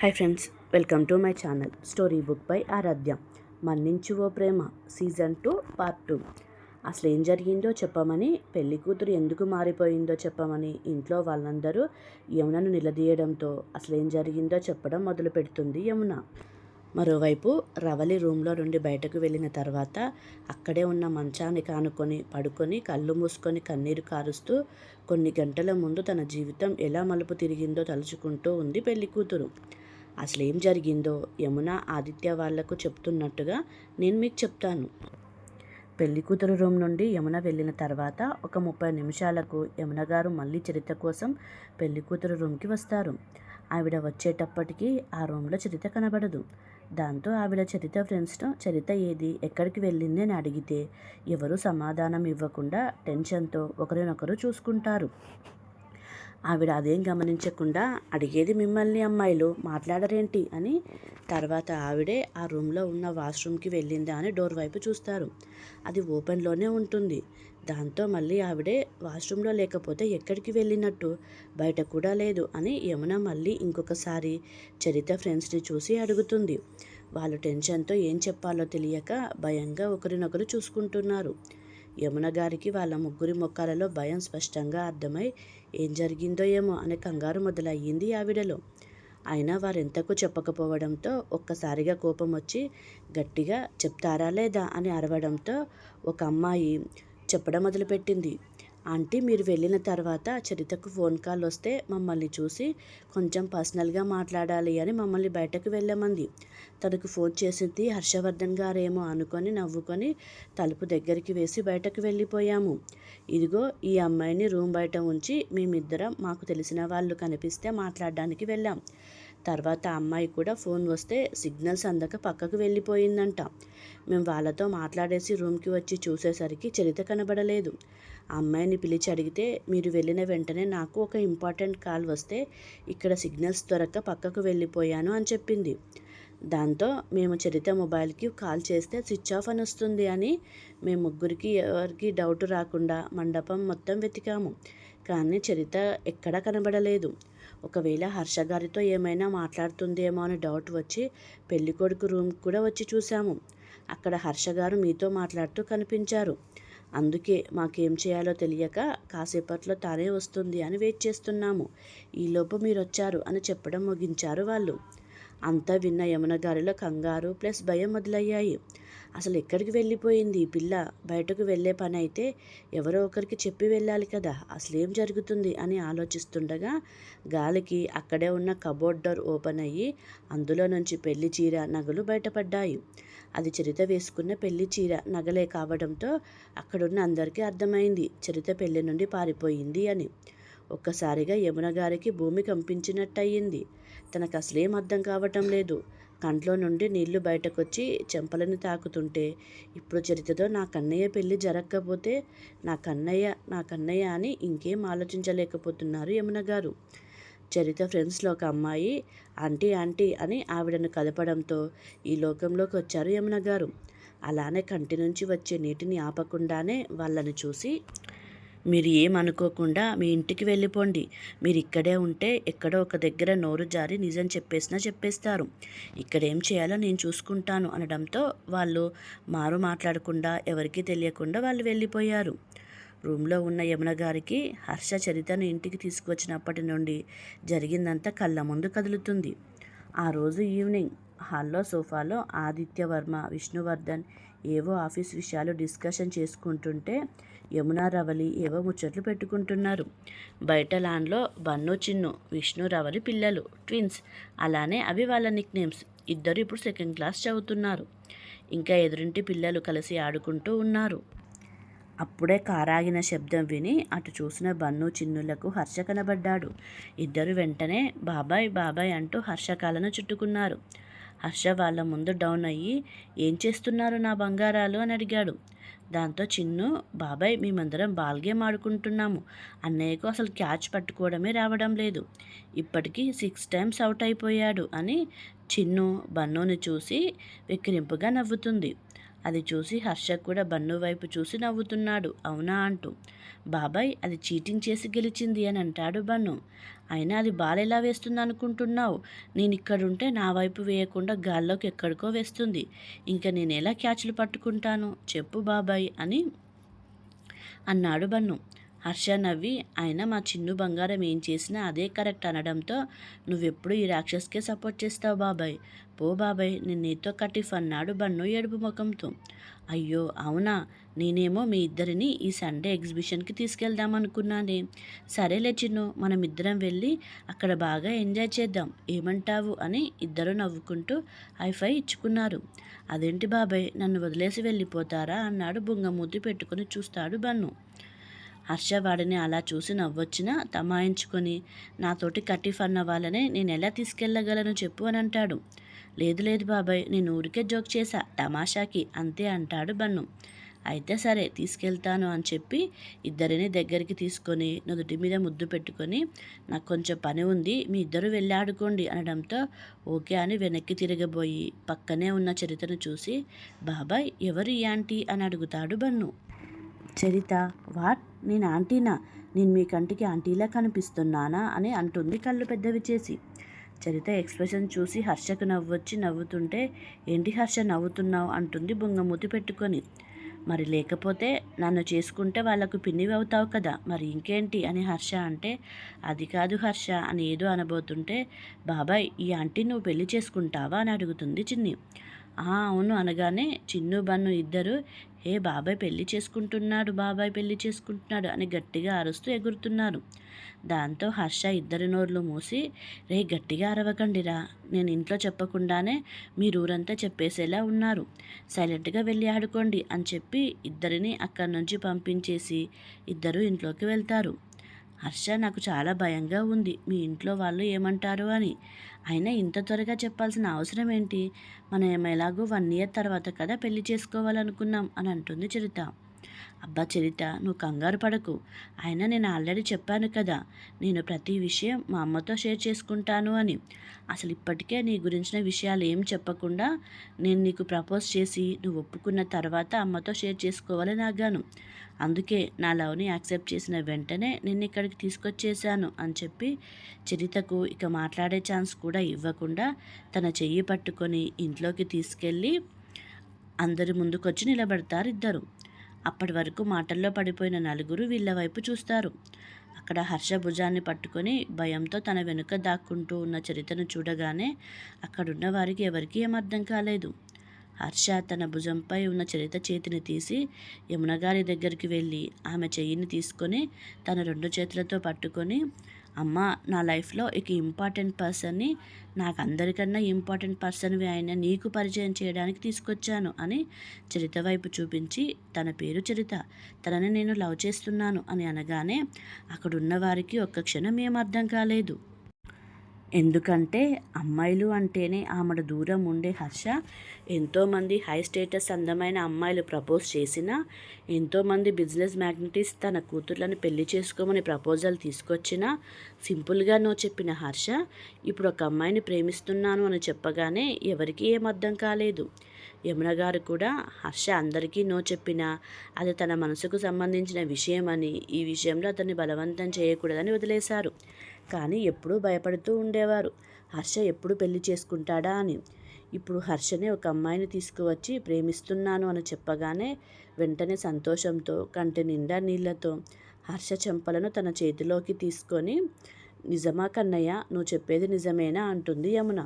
Hi friends welcome to my channel story book by Aradhya మన్నించు ఓ ప్రేమ season two part two అసలు ఏం జరిగిందో చెప్పమని పెళ్ళి కూతురు ఎందుకు మారిపోయిందో చెప్పమని ఇంట్లో వాళ్ళందరూ యమునను నిలదీయడంతో అసలు ఏం జరిగిందో చెప్పడం మొదలు పెడుతుంది యమున. మరోవైపు రవలి రూమ్లో నుండి బయటకు వెళ్ళిన తర్వాత అక్కడే ఉన్న మంచాన్ని కానుకొని పడుకొని కళ్ళు మూసుకొని కన్నీరు కారుస్తూ కొన్ని గంటల ముందు తన జీవితం ఎలా మలుపు తిరిగిందో తలుచుకుంటూ ఉంది పెళ్ళి కూతురు. అసలు ఏం జరిగిందో యమున ఆదిత్య వాళ్ళకు చెప్తున్నట్టుగా నేను మీకు చెప్తాను. పెళ్ళి కూతురు రూమ్ నుండి యమున వెళ్ళిన తర్వాత ఒక ముప్పై నిమిషాలకు యమున గారు మళ్ళీ చరిత కోసం పెళ్ళి కూతురు రూమ్కి వస్తారు. ఆవిడ వచ్చేటప్పటికి ఆ రూమ్లో చరిత కనబడదు. దాంతో ఆవిడ చరిత ఫ్రెండ్స్తో చరిత ఏది? ఎక్కడికి వెళ్ళింది? అని అడిగితే ఎవరు సమాధానం ఇవ్వకుండా టెన్షన్తో ఒకరినొకరు చూసుకుంటారు. ఆవిడ అదేం గమనించకుండా అడిగేది మిమ్మల్ని అమ్మాయిలు మాట్లాడరేంటి అని. తర్వాత ఆవిడే ఆ రూమ్లో ఉన్న వాష్రూమ్కి వెళ్ళిందా అని డోర్ వైపు చూస్తారు. అది ఓపెన్లోనే ఉంటుంది. దాంతో మళ్ళీ ఆవిడే వాష్రూమ్లో లేకపోతే ఎక్కడికి వెళ్ళినట్టు? బయట కూడా లేదు అని యమున మళ్ళీ ఇంకొకసారి చరిత ఫ్రెండ్స్ని చూసి అడుగుతుంది. వాళ్ళు టెన్షన్తో ఏం చెప్పాలో తెలియక భయంగా ఒకరినొకరు చూసుకుంటున్నారు. యమున గారికి వాళ్ళ ముగ్గురి మొక్కలలో భయం స్పష్టంగా అర్థమై ఏం జరిగిందో ఏమో అనే కంగారు మొదలయ్యింది ఆవిడలో. అయినా వారెంతకు చెప్పకపోవడంతో ఒక్కసారిగా కోపం వచ్చి గట్టిగా చెప్తారా లేదా? అని అరవడంతో ఒక అమ్మాయి చెప్పడం మొదలుపెట్టింది. ఆంటీ మీరు వెళ్ళిన తర్వాత చరితకు ఫోన్ కాల్ వస్తే మమ్మల్ని చూసి కొంచెం పర్సనల్గా మాట్లాడాలి అని మమ్మల్ని బయటకు వెళ్ళమంది. తనకు ఫోన్ చేసింది హర్షవర్ధన్ గారేమో అనుకొని నవ్వుకొని తలుపు దగ్గరికి వేసి బయటకు వెళ్ళిపోయాము. ఇదిగో ఈ అమ్మాయిని రూమ్ బయట ఉంచి మేమిద్దరం మాకు తెలిసిన వాళ్ళు కనిపిస్తే మాట్లాడడానికి వెళ్ళాం. తర్వాత అమ్మాయి కూడా ఫోన్ వస్తే సిగ్నల్స్ అందక పక్కకు వెళ్ళిపోయిందంట. మేము వాళ్ళతో మాట్లాడేసి రూమ్కి వచ్చి చూసేసరికి చరిత కనబడలేదు. ఆ అమ్మాయిని పిలిచి అడిగితే మీరు వెళ్ళిన వెంటనే నాకు ఒక ఇంపార్టెంట్ కాల్ వస్తే ఇక్కడ సిగ్నల్స్ దొరక్క పక్కకు వెళ్ళిపోయాను అని చెప్పింది. దాంతో మేము చరిత మొబైల్కి కాల్ చేస్తే స్విచ్ ఆఫ్ అని వస్తుంది అని మేము ముగ్గురికి ఎవరికి డౌట్ రాకుండా మండపం మొత్తం వెతికాము. కానీ చరిత ఎక్కడా కనబడలేదు. ఒకవేళ హర్ష గారితో ఏమైనా మాట్లాడుతుందేమో అని డౌట్ వచ్చి పెళ్ళికొడుకు రూమ్ కూడా వచ్చి చూసాము అక్కడ హర్ష గారు మీతో మాట్లాడుతూ కనిపించారు. అందుకే మాకేం చేయాలో తెలియక కాసేపట్లో తానే వస్తుంది అని వెయిట్ చేస్తున్నాము. ఈలోపు మీరు వచ్చారు అని చెప్పడం ముగించారు వాళ్ళు. అంతా విన్న యమున గారిలో కంగారు ప్లస్ భయం మొదలయ్యాయి. అసలు ఎక్కడికి వెళ్ళిపోయింది? ఈ పిల్ల బయటకు వెళ్ళే పని అయితే ఎవరో ఒకరికి చెప్పి వెళ్ళాలి కదా అసలు ఏం జరుగుతుంది? అని ఆలోచిస్తుండగా గాలికి అక్కడే ఉన్న కబోర్డ్ డోర్ ఓపెన్ అయ్యి అందులో నుంచి పెళ్ళి చీర నగలు బయటపడ్డాయి. అది చరిత వేసుకున్న పెళ్ళి చీర నగలే కావడంతో అక్కడున్న అందరికీ అర్థమైంది చరిత పెళ్ళి నుండి పారిపోయింది అని. ఒక్కసారిగా యమున గారికి భూమి కంపించినట్టయింది. తనకు అసలేం అర్థం కావటం లేదు. కంట్లో నుండి నీళ్ళు బయటకొచ్చి చెంపలని తాకుతుంటే ఇప్పుడు చరితతో నా కన్నయ్య పెళ్ళి జరగకపోతే నా కన్నయ్య నా కన్నయ్య అని ఇంకేం ఆలోచించలేకపోతున్నారు యమున గారు. చరిత ఫ్రెండ్స్లో ఒక అమ్మాయి ఆంటీ ఆంటీ అని ఆవిడను కలపడంతో ఈ లోకంలోకి వచ్చారు యమున గారు. అలానే కంటి నుంచి వచ్చే నీటిని ఆపకుండానే వాళ్ళని చూసి మీరు ఏమనుకోకుండా మీ ఇంటికి వెళ్ళిపోండి. మీరు ఇక్కడే ఉంటే ఎక్కడో ఒక దగ్గర నోరు జారి నిజం చెప్పేసినా చెప్పేస్తారు. ఇక్కడ ఏం చేయాలో నేను చూసుకుంటాను అనడంతో వాళ్ళు మారు మాట్లాడకుండా ఎవరికీ తెలియకుండా వాళ్ళు వెళ్ళిపోయారు. రూమ్లో ఉన్న యమున గారికి హర్ష చరితను ఇంటికి తీసుకువచ్చినప్పటి నుండి జరిగిందంతా కళ్ళ ముందు కదులుతుంది. ఆ రోజు ఈవినింగ్ హాల్లో సోఫాలో ఆదిత్యవర్మ విష్ణువర్ధన్ ఏవో ఆఫీస్ విషయాలు డిస్కషన్ చేసుకుంటుంటే యమున రవలి ఏవో ముచ్చట్లు పెట్టుకుంటున్నారు. బయట లాన్లో బన్ను చిన్ను విష్ణు రవలి పిల్లలు ట్విన్స్. అలానే అవి వాళ్ళ నిక్ నేమ్స్. ఇద్దరు ఇప్పుడు సెకండ్ క్లాస్ చదువుతున్నారు. ఇంకా ఎదురింటి పిల్లలు కలిసి ఆడుకుంటూ ఉన్నారు. అప్పుడే కారాగిన శబ్దం విని అటు చూసిన బన్ను చిన్నులకు హర్ష కనబడ్డాడు. ఇద్దరు వెంటనే బాబాయ్ బాబాయ్ అంటూ హర్షకాలను చుట్టుకున్నారు. హర్ష వాళ్ళ ముందు డౌన్ అయ్యి ఏం చేస్తున్నారు నా బంగారాలు? అని అడిగాడు. దాంతో చిన్ను బాబాయ్ మేమందరం బాల్ గేమ్ ఆడుకుంటున్నాము. అన్నయ్యకు అసలు క్యాచ్ పట్టుకోవడమే రావడం లేదు. ఇప్పటికీ సిక్స్ టైమ్స్ అవుట్ అయిపోయాడు అని చిన్ను బన్నుని చూసి వెక్కిరింపుగా నవ్వుతుంది. అది చూసి హర్ష కూడా బన్ను వైపు చూసి నవ్వుతున్నాడు. అవునా అంటూ. బాబాయ్ అది చీటింగ్ చేసి గెలిచింది అని అంటాడు బన్ను. అయినా అది బాల్ ఎలా వేస్తుంది అనుకుంటున్నావు నేను ఇక్కడుంటే నా వైపు వేయకుండా గాల్లోకి ఎక్కడికో వేస్తుంది. ఇంకా నేను ఎలా క్యాచ్లు పట్టుకుంటాను? చెప్పు బాబాయ్ అని అన్నాడు బన్ను. హర్ష నవ్వి ఆయన మా చిన్ను బంగారం ఏం చేసినా అదే కరెక్ట్ అనడంతో నువ్వెప్పుడు ఈ రాక్షస్కే సపోర్ట్ చేస్తావు బాబాయ్. పో బాబాయ్ నేను నీతో కటిఫ్ అన్నాడు బన్ను ఏడుపు ముఖంతో. అయ్యో అవునా? నేనేమో మీ ఇద్దరిని ఈ సండే ఎగ్జిబిషన్కి తీసుకెళ్దాం అనుకున్నానే సరేలే చిన్ను మనమిద్దరం వెళ్ళి అక్కడ బాగా ఎంజాయ్ చేద్దాం. ఏమంటావు? అని ఇద్దరు నవ్వుకుంటూ హైఫై ఇచ్చుకున్నారు. అదేంటి బాబాయ్ నన్ను వదిలేసి వెళ్ళిపోతారా? అన్నాడు బుంగమూతి పెట్టుకుని చూస్తాడు బన్ను. హర్ష వాడిని అలా చూసి నవ్వొచ్చినా తమాయించుకొని నాతోటి కట్టి ఫన్ వాళ్ళనే నేను ఎలా తీసుకెళ్ళగలను చెప్పు అని అంటాడు. లేదు లేదు బాబాయ్ నేను ఊరికే జోక్ చేశా తమాషాకి అంతే అంటాడు బన్ను. అయితే సరే తీసుకెళ్తాను అని చెప్పి ఇద్దరిని దగ్గరికి తీసుకొని నుదుటి మీద ముద్దు పెట్టుకొని నాకు కొంచెం పని ఉంది మీ ఇద్దరు వెళ్ళి ఆడుకోండి అనడంతో ఓకే అని వెనక్కి తిరగబోయి పక్కనే ఉన్న చరిత్రను చూసి బాబాయ్ ఎవరు ఈ ఆంటీ అని అడుగుతాడు బన్ను. Charitha what? నేను ఆంటీనా? నేను మీ కంటికి ఆంటీలా కనిపిస్తున్నానా? అని అంటుంది కళ్ళు పెద్దవి చేసి. చరిత ఎక్స్ప్రెషన్ చూసి హర్షకు నవ్వొచ్చి నవ్వుతుంటే ఏంటి హర్ష నవ్వుతున్నావు? అంటుంది బొంగమూతి పెట్టుకొని. మరి లేకపోతే నన్ను చేసుకుంటే వాళ్ళకు పిన్నివి అవుతావు కదా మరి ఇంకేంటి? అని హర్ష అంటే అది కాదు హర్ష అని ఏదో అనబోతుంటే బాబాయ్ ఈ ఆంటీ నువ్వు పెళ్ళి చేసుకుంటావా? అని అడుగుతుంది చిన్ని. ఆ అవును అనగానే చిన్ను బన్ను ఇద్దరు ఏ బాబాయ్ పెళ్ళి చేసుకుంటున్నాడు బాబాయ్ పెళ్ళి చేసుకుంటున్నాడు అని గట్టిగా అరుస్తూ ఎగురుతున్నారు. దాంతో హర్ష ఇద్దరి నోర్లు మూసి రే గట్టిగా అరవకండిరా. నేను ఇంట్లో చెప్పకుండానే మీరు ఊరంతా చెప్పేసేలా ఉన్నారు. సైలెంట్గా వెళ్ళి ఆడుకోండి అని చెప్పి ఇద్దరిని అక్కడి నుంచి పంపించేసి ఇద్దరు ఇంట్లోకి వెళ్తారు. హర్ష నాకు చాలా భయంగా ఉంది. మీ ఇంట్లో వాళ్ళు ఏమంటారు అని. అయినా ఇంత త్వరగా చెప్పాల్సిన అవసరం ఏంటి? మనం ఎలాగో వన్ ఇయర్ తర్వాత కదా పెళ్ళి చేసుకోవాలనుకున్నాం అని అంటుంది చరిత. అబ్బా చరిత నువ్వు కంగారు పడకు. అయినా నేను ఆల్రెడీ చెప్పాను కదా నేను ప్రతి విషయం మా అమ్మతో షేర్ చేసుకుంటాను అని. అసలు ఇప్పటికే నీ గురించిన విషయాలు ఏం చెప్పకుండా నేను నీకు ప్రపోజ్ చేసి నువ్వు ఒప్పుకున్న తర్వాత అమ్మతో షేర్ చేసుకోవాలని ఆగాను అందుకే నా లవ్ని యాక్సెప్ట్ చేసిన వెంటనే నేను ఇక్కడికి తీసుకొచ్చేసాను అని చెప్పి చరితకు ఇక మాట్లాడే ఛాన్స్ కూడా ఇవ్వకుండా తన చెయ్యి పట్టుకొని ఇంట్లోకి తీసుకెళ్ళి అందరి ముందుకొచ్చి నిలబడతారు ఇద్దరు. అప్పటి వరకు మాటల్లో పడిపోయిన నలుగురు వీళ్ళ వైపు చూస్తారు. అక్కడ హర్ష భుజాన్ని పట్టుకొని భయంతో తన వెనుక దాక్కుంటూ ఉన్న చరితను చూడగానే అక్కడున్న వారికి ఎవరికీ ఏమర్థం కాలేదు. హర్ష తన భుజంపై ఉన్న చరిత చేతిని తీసి యమునగారి దగ్గరికి వెళ్ళి ఆమె చెయ్యిని తీసుకొని తన రెండు చేతులతో పట్టుకొని అమ్మ నా లైఫ్లో ఇక ఇంపార్టెంట్ పర్సన్ని నాకు అందరికన్నా ఇంపార్టెంట్ పర్సన్వి అయిన నీకు పరిచయం చేయడానికి తీసుకొచ్చాను అని చరిత వైపు చూపించి తన పేరు చరిత తనని నేను లవ్ చేస్తున్నాను అని అనగానే అక్కడున్న వారికి ఒక్క క్షణం ఏం అర్థం కాలేదు. ఎందుకంటే అమ్మాయిలు అంటేనే ఆమెడ దూరం ఉండే హర్ష. ఎంతోమంది హై స్టేటస్ అందమైన అమ్మాయిలు ప్రపోజ్ చేసినా ఎంతోమంది బిజినెస్ మ్యాగ్నెటిస్ తన కూతుర్లను పెళ్ళి చేసుకోమని ప్రపోజల్ తీసుకొచ్చినా సింపుల్గా నో చెప్పిన హర్ష ఇప్పుడు ఒక అమ్మాయిని ప్రేమిస్తున్నాను అని చెప్పగానే ఎవరికీ ఏం అర్థం కాలేదు. యమున గారు కూడా హర్ష అందరికీ నో చెప్పినా అది తన మనసుకు సంబంధించిన విషయమని ఈ విషయంలో అతన్ని బలవంతం చేయకూడదని వదిలేశారు. కానీ ఎప్పుడూ భయపడుతూ ఉండేవారు. హర్ష ఎప్పుడు పెళ్ళి చేసుకుంటాడా అని. ఇప్పుడు హర్షని ఒక అమ్మాయిని తీసుకువచ్చి ప్రేమిస్తున్నాను అని చెప్పగానే వెంటనే సంతోషంతో కంటి నిండా నీళ్ళతో హర్ష చెంపలను తన చేతిలోకి తీసుకొని నిజమా కన్నయ్య నువ్వు చెప్పేది నిజమేనా? అంటుంది యమున.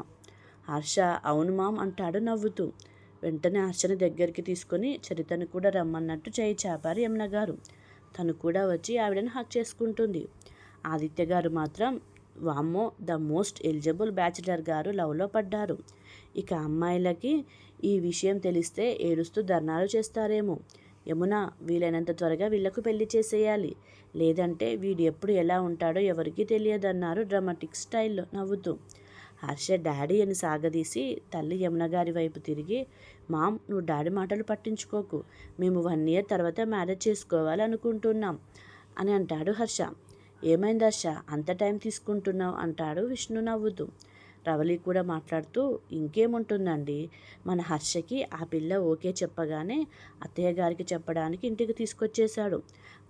హర్ష అవును మామ్ అంటాడు నవ్వుతూ. వెంటనే హర్షని దగ్గరికి తీసుకొని చరితను కూడా రమ్మన్నట్టు చేయి చాపారు యమున గారు తను కూడా వచ్చి ఆవిడని హక్ చేసుకుంటుంది. ఆదిత్య గారు మాత్రం వామ్మో ద మోస్ట్ ఎలిజిబుల్ బ్యాచిలర్ గారు లవ్లో పడ్డారు. ఇక అమ్మాయిలకి ఈ విషయం తెలిస్తే ఏడుస్తూ ధర్నాలు చేస్తారేమో. యమున వీలైనంత త్వరగా వీళ్ళకు పెళ్ళి చేసేయాలి. లేదంటే వీడు ఎప్పుడు ఎలా ఉంటాడో ఎవరికీ తెలియదన్నారు డ్రామాటిక్ స్టైల్లో నవ్వుతూ. హర్ష డాడీ అని సాగదీసి తల్లి యమున గారి వైపు తిరిగి మామ్ నువ్వు డాడీ మాటలు పట్టించుకోకు. మేము వన్ ఇయర్ తర్వాత మ్యారేజ్ చేసుకోవాలనుకుంటున్నాం అని అంటాడు హర్ష. ఏమైంది హర్ష? అంత టైం తీసుకుంటున్నావు అంటాడు విష్ణు నవ్వుతూ. రవలి కూడా మాట్లాడుతూ ఇంకేముంటుందండి? మన హర్షకి ఆ పిల్ల ఓకే చెప్పగానే అత్తయ్య గారికి చెప్పడానికి ఇంటికి తీసుకొచ్చేశాడు.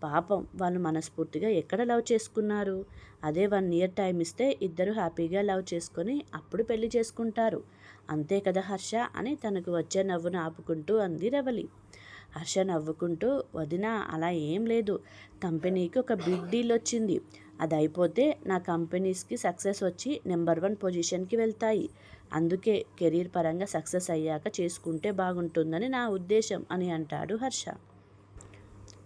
పాపం వాళ్ళు మనస్ఫూర్తిగా ఎక్కడ లవ్ చేసుకున్నారు? అదే వన్ ఇయర్ టైం ఇస్తే ఇద్దరు హ్యాపీగా లవ్ చేసుకొని అప్పుడు పెళ్ళి చేసుకుంటారు. అంతే కదా హర్ష? అని తనకు వచ్చే నవ్వును ఆపుకుంటూ అంది రవలి. హర్ష నవ్వుకుంటూ వదిన అలా ఏం లేదు. కంపెనీకి ఒక బిగ్ డీల్ వచ్చింది. అది అయిపోతే నా కంపెనీస్కి సక్సెస్ వచ్చి నెంబర్ వన్ పొజిషన్కి వెళ్తాయి. అందుకే కెరీర్ పరంగా సక్సెస్ అయ్యాక చేసుకుంటే బాగుంటుందని నా ఉద్దేశం అని అంటాడు హర్ష.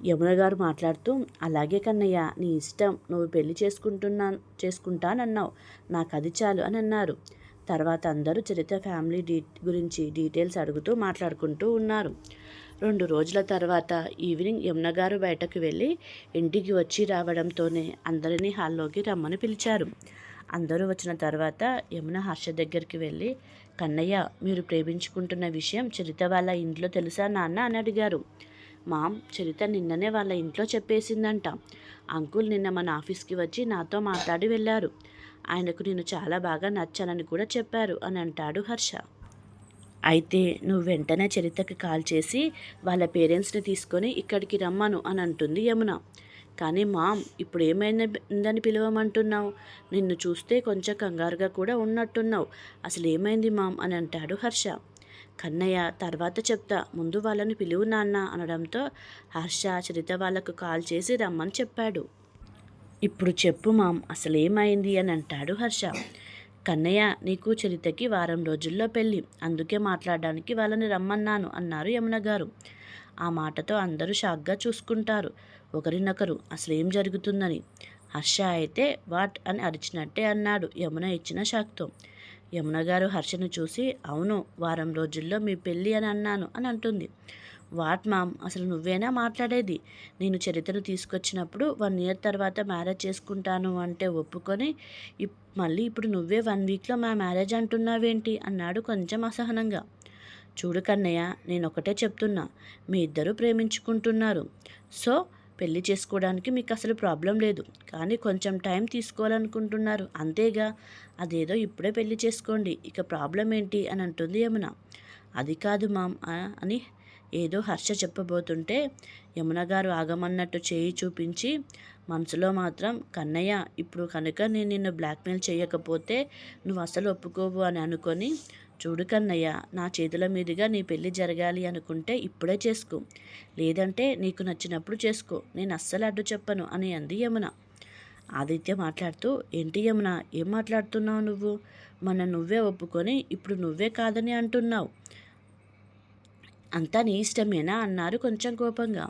యమున గారు మాట్లాడుతూ అలాగే కన్నయ్య నీ ఇష్టం. నువ్వు పెళ్ళి చేసుకుంటున్నా చేసుకుంటానన్నావు. నాకు అది చాలు అని అన్నారు. తర్వాత అందరూ చరిత్ర ఫ్యామిలీ డీ గురించి డీటెయిల్స్ అడుగుతూ మాట్లాడుకుంటూ ఉన్నారు. రెండు రోజుల తర్వాత ఈవినింగ్ యమున గారు బయటకు వెళ్ళి ఇంటికి వచ్చి రావడంతోనే అందరినీ హాల్లోకి రమ్మని పిలిచారు. అందరూ వచ్చిన తర్వాత యమున హర్ష దగ్గరికి వెళ్ళి కన్నయ్య మీరు ప్రేమించుకుంటున్న విషయం చరిత వాళ్ళ ఇంట్లో తెలుసా నాన్న? అని అడిగారు. మామ్ చరిత నిన్ననే వాళ్ళ ఇంట్లో చెప్పేసిందంట. అంకుల్ నిన్న మన ఆఫీస్కి వచ్చి నాతో మాట్లాడి వెళ్ళారు. ఆయనకు నేను చాలా బాగా నచ్చానని కూడా చెప్పారు అని అంటాడు హర్ష. అయితే నువ్వు వెంటనే చరితకి కాల్ చేసి వాళ్ళ పేరెంట్స్ని తీసుకొని ఇక్కడికి రమ్మను అని అంటుంది యమున. కానీ మామ్ ఇప్పుడు ఏమైందని పిలవమంటున్నావు? నిన్ను చూస్తే కొంచెం కంగారుగా కూడా ఉన్నట్టున్నావు. అసలు ఏమైంది మామ్? అని అంటాడు హర్ష. కన్నయ్య తర్వాత చెప్తా. ముందు వాళ్ళని పిలువు నాన్న అనడంతో హర్ష చరిత వాళ్ళకు కాల్ చేసి రమ్మని చెప్పాడు. ఇప్పుడు చెప్పు మామ్ అసలు ఏమైంది అని అంటాడు హర్ష. కన్నయ్య నీకు చరితకి వారం రోజుల్లో పెళ్ళి. అందుకే మాట్లాడడానికి వాళ్ళని రమ్మన్నాను అన్నారు యమున గారు. ఆ మాటతో అందరూ షాక్గా చూసుకుంటారు. ఒకరినొకరు అసలు ఏం జరుగుతుందని. హర్ష అయితే వాట్ అని అరిచినట్టే అన్నాడు యమున ఇచ్చిన షాక్తో. యమున గారు హర్షను చూసి అవును వారం రోజుల్లో మీ పెళ్ళి అని అన్నాను అని అంటుంది. వాట్ మామ్ అసలు నువ్వేనా మాట్లాడేది? నేను చరిత్రను తీసుకొచ్చినప్పుడు వన్ ఇయర్ తర్వాత మ్యారేజ్ చేసుకుంటాను అంటే ఒప్పుకొని మళ్ళీ ఇప్పుడు నువ్వే వన్ వీక్లో మా మ్యారేజ్ అంటున్నావేంటి? అన్నాడు కొంచెం అసహనంగా. చూడు కన్నయ్య నేను ఒకటే చెప్తున్నా మీ ఇద్దరు ప్రేమించుకుంటున్నారు. సో పెళ్ళి చేసుకోవడానికి మీకు అసలు ప్రాబ్లం లేదు. కానీ కొంచెం టైం తీసుకోవాలనుకుంటున్నారు. అంతేగా అదేదో ఇప్పుడే పెళ్ళి చేసుకోండి. ఇక ప్రాబ్లం ఏంటి అని అంటుంది యమున. అది కాదు మామ్ అని ఏదో హర్ష చెప్పబోతుంటే యమున గారు ఆగమన్నట్టు చేయి చూపించి మనసులో మాత్రం కన్నయ్య ఇప్పుడు కనుక నేను నిన్ను బ్లాక్మెయిల్ చేయకపోతే నువ్వు అసలు ఒప్పుకోవు అని అనుకొని చూడు కన్నయ్య నా చేతుల మీదుగా నీ పెళ్ళి జరగాలి అనుకుంటే ఇప్పుడే చేసుకో. లేదంటే నీకు నచ్చినప్పుడు చేసుకో. నేను అస్సలు అడ్డు చెప్పను అని అంది యమున. ఆదిత్య మాట్లాడుతూ ఏంటి యమున ఏం మాట్లాడుతున్నావు నువ్వు? మన నువ్వే ఒప్పుకొని ఇప్పుడు నువ్వే కాదని అంటున్నావు. అంతా నీ ఇష్టమేనా అన్నారు కొంచెం కోపంగా.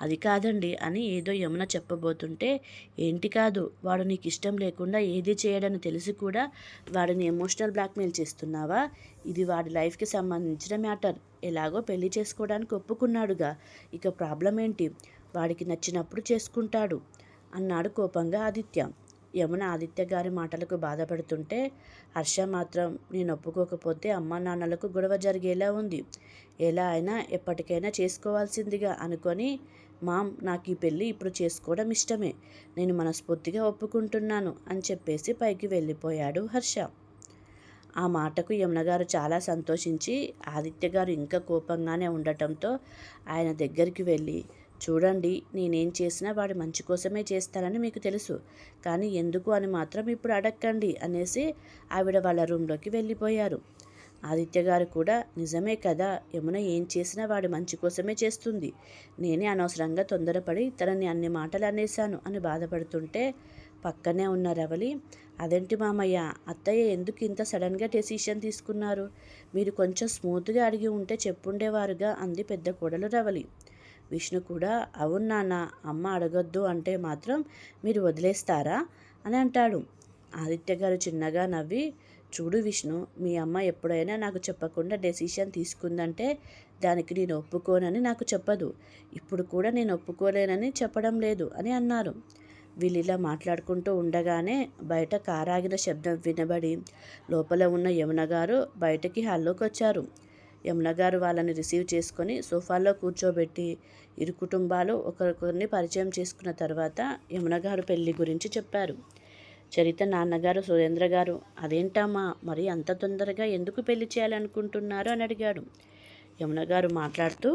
అది కాదండి అని ఏదో యమున చెప్పబోతుంటే ఏంటి కాదు వాడు నీకు ఇష్టం లేకుండా ఏది చేయడని తెలిసి కూడా వాడిని ఎమోషనల్ బ్లాక్మెయిల్ చేస్తున్నావా? ఇది వాడి లైఫ్కి సంబంధించిన మ్యాటర్. ఎలాగో పెళ్ళి చేసుకోవడానికి ఒప్పుకున్నాడుగా. ఇక ప్రాబ్లం ఏంటి వాడికి నచ్చినప్పుడు చేసుకుంటాడు అన్నాడు కోపంగా ఆదిత్య. యమున ఆదిత్య గారి మాటలకు బాధపడుతుంటే హర్ష మాత్రం నేను ఒప్పుకోకపోతే అమ్మా నాన్నలకు గొడవ జరిగేలా ఉంది. ఎలా అయినా ఎప్పటికైనా చేసుకోవాల్సిందిగా అనుకొని మామ్ నాకు ఈ పెళ్ళి ఇప్పుడు చేసుకోవడం ఇష్టమే. నేను మనస్ఫూర్తిగా ఒప్పుకుంటున్నాను అని చెప్పేసి పైకి వెళ్ళిపోయాడు హర్ష. ఆ మాటకు యమున గారు చాలా సంతోషించి ఆదిత్య గారు ఇంకా కోపంగానే ఉండటంతో ఆయన దగ్గరికి వెళ్ళి చూడండి నేనేం చేసినా వాడి మంచి కోసమే చేస్తానని మీకు తెలుసు. కానీ ఎందుకు అని మాత్రం ఇప్పుడు అడక్కండి అనేసి ఆవిడ వాళ్ళ రూమ్లోకి వెళ్ళిపోయారు. ఆదిత్య గారు కూడా నిజమే కదా యమున ఏం చేసినా వాడి మంచి కోసమే చేస్తుంది. నేనే అనవసరంగా తొందరపడి తనని అన్ని మాటలు అనేశాను అని బాధపడుతుంటే పక్కనే ఉన్న రవలి అదేంటి మామయ్య అత్తయ్య ఎందుకు ఇంత సడన్గా డెసిషన్ తీసుకున్నారు? మీరు కొంచెం స్మూత్గా అడిగి ఉంటే చెప్పుండేవారుగా అంది పెద్ద కోడలు రవలి. విష్ణు కూడా అవును నాన్న అమ్మ అడగొద్దు అంటే మాత్రం మీరు వదిలేస్తారా? అని అంటాడు. ఆదిత్య గారు చిన్నగా నవ్వి చూడు విష్ణు మీ అమ్మ ఎప్పుడైనా నాకు చెప్పకుండా డెసిషన్ తీసుకుందంటే దానికి నేను ఒప్పుకోనని నాకు చెప్పదు. ఇప్పుడు కూడా నేను ఒప్పుకోలేనని చెప్పడం లేదు అని అన్నారు. వీళ్ళు ఇలా మాట్లాడుకుంటూ ఉండగానే బయట కారాగిన శబ్దం వినబడి లోపల ఉన్న యమున గారు బయటకి హాల్లోకి వచ్చారు యమున గారు వాళ్ళని రిసీవ్ చేసుకొని సోఫాలో కూర్చోబెట్టి ఇరు కుటుంబాలు ఒకరికొకరిని పరిచయం చేసుకున్న తర్వాత యమున గారు పెళ్ళి గురించి చెప్పారు. చరిత నాన్నగారు సురేంద్ర గారు అదేంటమ్మా మరి అంత తొందరగా ఎందుకు పెళ్ళి చేయాలనుకుంటున్నారు? అని అడిగాడు. యమున గారు మాట్లాడుతూ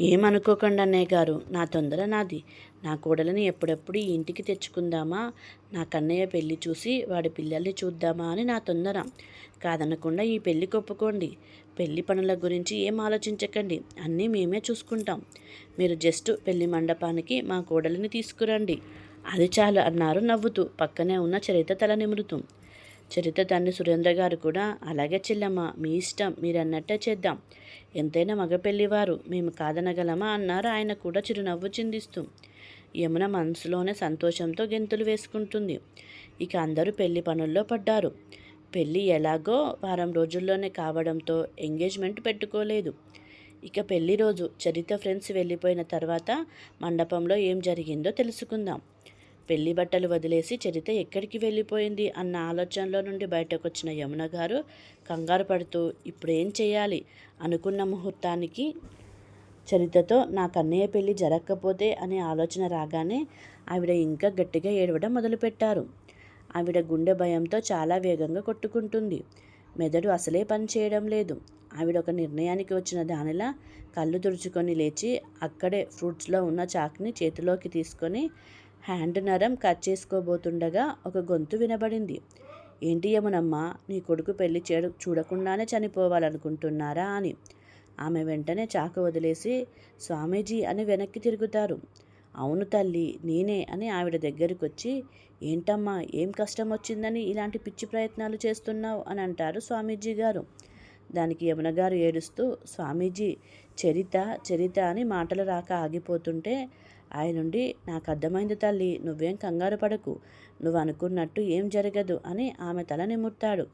ఏమనుకోకండి అన్నయ్య గారు నా తొందర నాది. నా కోడలని ఎప్పుడెప్పుడు ఈ ఇంటికి తెచ్చుకుందామా? నా కన్నయ్య పెళ్ళి చూసి వాడి పిల్లల్ని చూద్దామా అని నా తొందర. కాదనకుండా ఈ పెళ్ళి కొప్పుకోండి. పెళ్ళి పనుల గురించి ఏం ఆలోచించకండి. అన్నీ మేమే చూసుకుంటాం. మీరు జస్ట్ పెళ్ళి మండపానికి మా కోడలిని తీసుకురండి. అది చాలు అన్నారు నవ్వుతూ పక్కనే ఉన్న చరిత తల నిమురుతూ. చరిత తండ్రి సురేంద్ర గారు కూడా అలాగే చెల్లమ్మ మీ ఇష్టం మీరు అన్నట్టే చేద్దాం. ఎంతైనా మగపెళ్ళివారు మేము కాదనగలమా? అన్నారు ఆయన కూడా చిరునవ్వు చిందిస్తూ. యమున మనసులోనే సంతోషంతో గెంతులు వేసుకుంటుంది. ఇక అందరూ పెళ్ళి పనుల్లో పడ్డారు. పెళ్ళి ఎలాగో వారం రోజుల్లోనే కావడంతో ఎంగేజ్మెంట్ పెట్టుకోలేదు. ఇక పెళ్ళి రోజు చరిత ఫ్రెండ్స్ వెళ్ళిపోయిన తర్వాత మండపంలో ఏం జరిగిందో తెలుసుకుందాం. పెళ్ళి బట్టలు వదిలేసి చరిత ఎక్కడికి వెళ్ళిపోయింది అన్న ఆలోచనలో నుండి బయటకొచ్చిన యమున గారు కంగారు పడుతూ ఇప్పుడేం చేయాలి అనుకున్న ముహూర్తానికి చరితతో నా కన్నయ్య పెళ్ళి జరగకపోతే అనే ఆలోచన రాగానే ఆవిడ ఇంకా గట్టిగా ఏడవడం మొదలుపెట్టారు. ఆవిడ గుండె భయంతో చాలా వేగంగా కొట్టుకుంటుంది. మెదడు అసలే పని చేయడం లేదు. ఆవిడ ఒక నిర్ణయానికి వచ్చిన దానిలా కళ్ళు తుడుచుకొని లేచి అక్కడే ఫ్రూట్స్లో ఉన్న చాక్ని చేతిలోకి తీసుకొని హ్యాండ్ నరం కట్ చేసుకోబోతుండగా ఒక గొంతు వినబడింది. ఏంటి యమునమ్మ నీ కొడుకు పెళ్ళి చేడు చూడకుండానే చనిపోవాలనుకుంటున్నారా? అని. ఆమె వెంటనే చాకు వదిలేసి స్వామీజీ అని వెనక్కి తిరుగుతారు. అవును తల్లి నేనే అని ఆవిడ దగ్గరికి వచ్చి ఏంటమ్మా ఏం కష్టం వచ్చిందని ఇలాంటి పిచ్చి ప్రయత్నాలు చేస్తున్నావు? అని అంటారు స్వామీజీ గారు. దానికి యమున గారు ఏడుస్తూ స్వామీజీ చరిత చరిత అని మాటలు రాక ఆగిపోతుంటే ఆయనుండి నాకు అర్థమైంది తల్లి నువ్వేం కంగారు పడకు. నువ్వు అనుకున్నట్టు ఏం జరగదు అని ఆమె తల నిముర్తాడు.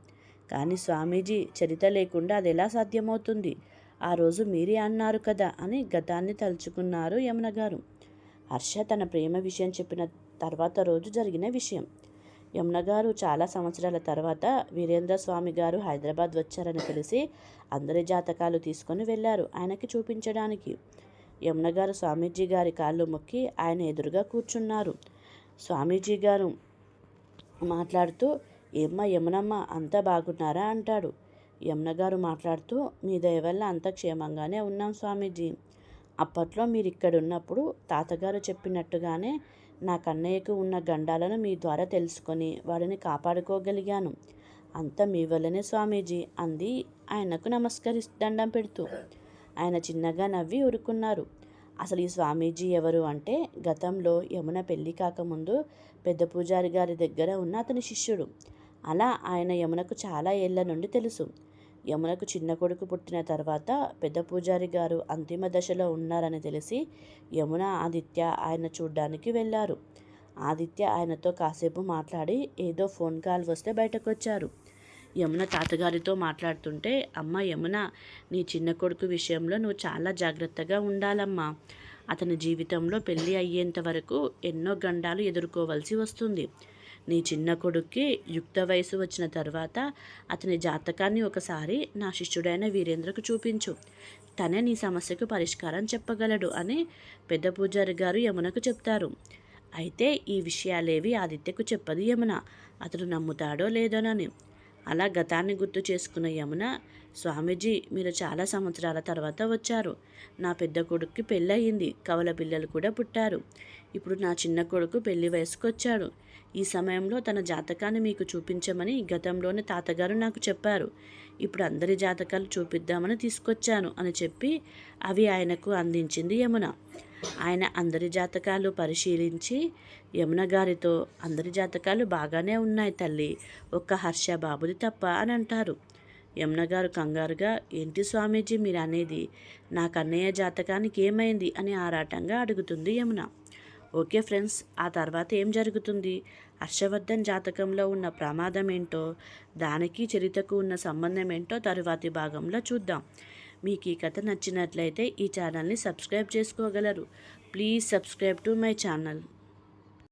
కానీ స్వామీజీ చరిత లేకుండా అది ఎలా సాధ్యమవుతుంది? ఆ రోజు మీరే అన్నారు కదా అని గతాన్ని తలుచుకున్నారు యమున గారు. హర్ష తన ప్రేమ విషయం చెప్పిన తర్వాత రోజు జరిగిన విషయం. యమున గారు చాలా సంవత్సరాల తర్వాత వీరేంద్ర స్వామి గారు హైదరాబాద్ వచ్చారని తెలిసి అందరి జాతకాలు తీసుకొని వెళ్ళారు ఆయనకి చూపించడానికి. యమునగారు స్వామీజీ గారి కాళ్ళు మొక్కి ఆయన ఎదురుగా కూర్చున్నారు. స్వామీజీ గారు మాట్లాడుతూ ఏమ్మ యమునమ్మ అంతా బాగున్నారా? అంటాడు. యమునగారు మాట్లాడుతూ మీ దయ వల్ల అంత క్షేమంగానే ఉన్నాం స్వామీజీ. అప్పట్లో మీరు ఇక్కడ ఉన్నప్పుడు తాతగారు చెప్పినట్టుగానే నా కన్నయ్యకు ఉన్న గండాలను మీ ద్వారా తెలుసుకొని వాడిని కాపాడుకోగలిగాను. అంత మీ వల్లనే స్వామీజీ అంది ఆయనకు నమస్కరి దండం పెడుతూ. ఆయన చిన్నగా నవ్వి ఊరుకున్నారు. అసలు ఈ స్వామీజీ ఎవరు అంటే గతంలో యమున పెళ్ళి కాకముందు పెద్ద పూజారి గారి దగ్గర ఉన్న అతని శిష్యుడు. అలా ఆయన యమునకు చాలా ఏళ్ళ నుండి తెలుసు. యమునకు చిన్న కొడుకు పుట్టిన తర్వాత పెద్ద పూజారి గారు అంతిమ దశలో ఉన్నారని తెలిసి యమున ఆదిత్య ఆయన చూడ్డానికి వెళ్ళారు. ఆదిత్య ఆయనతో కాసేపు మాట్లాడి ఏదో ఫోన్ కాల్ వస్తే బయటకు వచ్చారు యమున తాతగారితో మాట్లాడుతుంటే అమ్మ యమున నీ చిన్న కొడుకు విషయంలో నువ్వు చాలా జాగ్రత్తగా ఉండాలమ్మా. అతని జీవితంలో పెళ్ళి అయ్యేంత వరకు ఎన్నో గండాలు ఎదుర్కోవలసి వస్తుంది. నీ చిన్న కొడుక్కి యుక్త వయసు వచ్చిన తర్వాత అతని జాతకాన్ని ఒకసారి నా శిష్యుడైన వీరేంద్రకు చూపించు. తనే నీ సమస్యకు పరిష్కారం చెప్పగలడు అని పెద్ద పూజారి గారు యమునకు చెప్తారు. అయితే ఈ విషయాలేవి ఆదిత్యకు చెప్పదు యమున. అతడు నమ్ముతాడో లేదోనని. అలా గతాన్ని గుర్తు చేసుకున్న యమున స్వామీజీ మీరు చాలా సంవత్సరాల తర్వాత వచ్చారు. నా పెద్ద కొడుక్కి పెళ్ళయింది. కవల పిల్లలు కూడా పుట్టారు. ఇప్పుడు నా చిన్న కొడుకు పెళ్ళి వయసుకొచ్చాడు. ఈ సమయంలో తన జాతకాన్ని మీకు చూపించమని గతంలోనే తాతగారు నాకు చెప్పారు. ఇప్పుడు అందరి జాతకాలు చూపిద్దామని తీసుకొచ్చాను అని చెప్పి అవి ఆయనకు అందించింది యమున. ఆయన అందరి జాతకాలు పరిశీలించి యమున గారితో అందరి జాతకాలు బాగానే ఉన్నాయి తల్లి ఒక్క హర్ష బాబుది తప్ప అని అంటారు. యమున గారు కంగారుగా ఏంటి స్వామీజీ మీరు అనేది నా కన్నయ్య జాతకానికి ఏమైంది? అని ఆరాటంగా అడుగుతుంది యమున. ఓకే ఫ్రెండ్స్ ఆ తర్వాత ఏం జరుగుతుంది? హర్షవర్ధన్ జాతకంలో ఉన్న ప్రమాదం ఏంటో దానికి చరితకు ఉన్న సంబంధం ఏంటో తరువాతి భాగంలో చూద్దాం. మీకు ఈ కథ నచ్చినట్లయితే ఈ ఛానల్ని సబ్స్క్రైబ్ చేసుకోగలరు. Please subscribe to my channel.